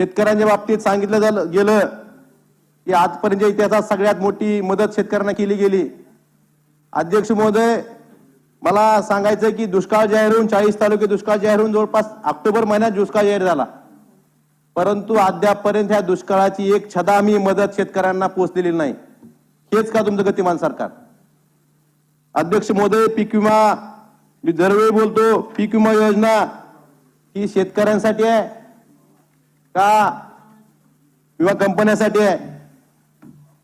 शेतकऱ्यांच्या बाबतीत सांगितलं झालं गेलं. की आजपर्यंत इतिहासात सगळ्यात मोठी मदत शेतकऱ्यांना केली गेली. अध्यक्ष महोदय मला सांगायचं की दुष्काळ जाहीर होऊन चाळीस तालुके दुष्काळ जाहीर होऊन जवळपास ऑक्टोबर महिन्यात दुष्काळ जाहीर झाला. परंतु अद्यापपर्यंत ह्या दुष्काळाची एक छदा मदत शेतकऱ्यांना पोहोचलेली नाही. हेच का तुमचं गतिमान सरकार? अध्यक्ष महोदय पीक विमा मी दरवेळी बोलतो पीक विमा योजना ही शेतकऱ्यांसाठी आहे. का? विमा कंपन्यासाठी आहे.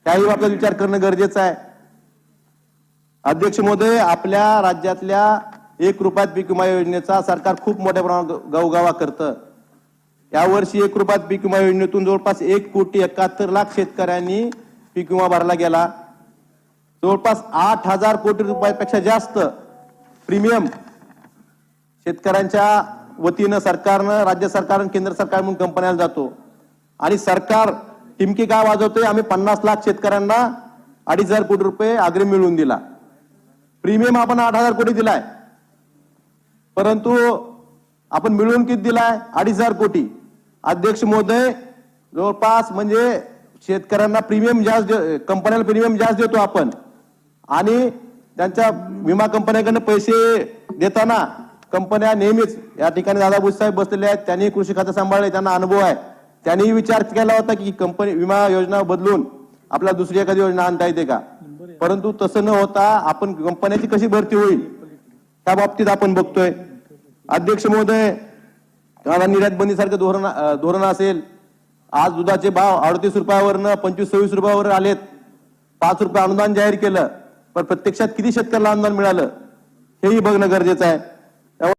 त्याही बाबतीत विचार करणं गरजेचं आहे. अध्यक्ष महोदय आपल्या राज्यातल्या एक रुपयात पीक विमा योजनेचा सरकार खूप मोठ्या प्रमाणात गवगावा करतं. यावर्षी एक रुपयात पीक विमा योजनेतून जवळपास एक कोटी एकाहत्तर लाख शेतकऱ्यांनी पीक विमा भरला गेला. जवळपास आठ हजार कोटी रुपयापेक्षा जास्त प्रीमियम शेतकऱ्यांच्या वतीनं सरकारनं राज्य सरकारनं केंद्र सरकार म्हणून कंपन्याला जातो. आणि सरकार टिमकी काय वाजवतोय? आम्ही पन्नास लाख शेतकऱ्यांना अडीच हजार कोटी रुपये अग्रिम मिळवून दिला. प्रीमियम आपण आठ हजार कोटी दिलाय. परंतु आपण मिळवून किती दिलाय? अडीच हजार कोटी. अध्यक्ष महोदय जवळपास म्हणजे शेतकऱ्यांना प्रीमियम जास्त दे- कंपन्याला प्रीमियम जास्त देतो आपण. आणि त्यांच्या विमा कंपन्याकडनं पैसे देताना कंपन्या नेहमीच या ठिकाणी दादा बुस बसलेले आहेत. त्यांनी कृषी खातं सांभाळले त्यांना अनुभव आहे. त्यांनी विचार केला होता की कंपनी विमा योजना बदलून आपल्याला दुसरी एखादी योजना आणता येते का? परंतु तसं न होता आपण कंपन्याची कशी भरती होईल त्या बाबतीत आपण बघतोय. अध्यक्ष महोदय निर्यात बंदी सारखं धोरण धोरण असेल आज दुधाचे भाव अडतीस रुपयावरनं पंचवीस सव्वीस रुपयावर आलेत. पाच रुपये अनुदान जाहीर केलं पण प्रत्यक्षात किती शेतकऱ्याला अनुदान मिळालं हेही बघणं गरजेचं आहे.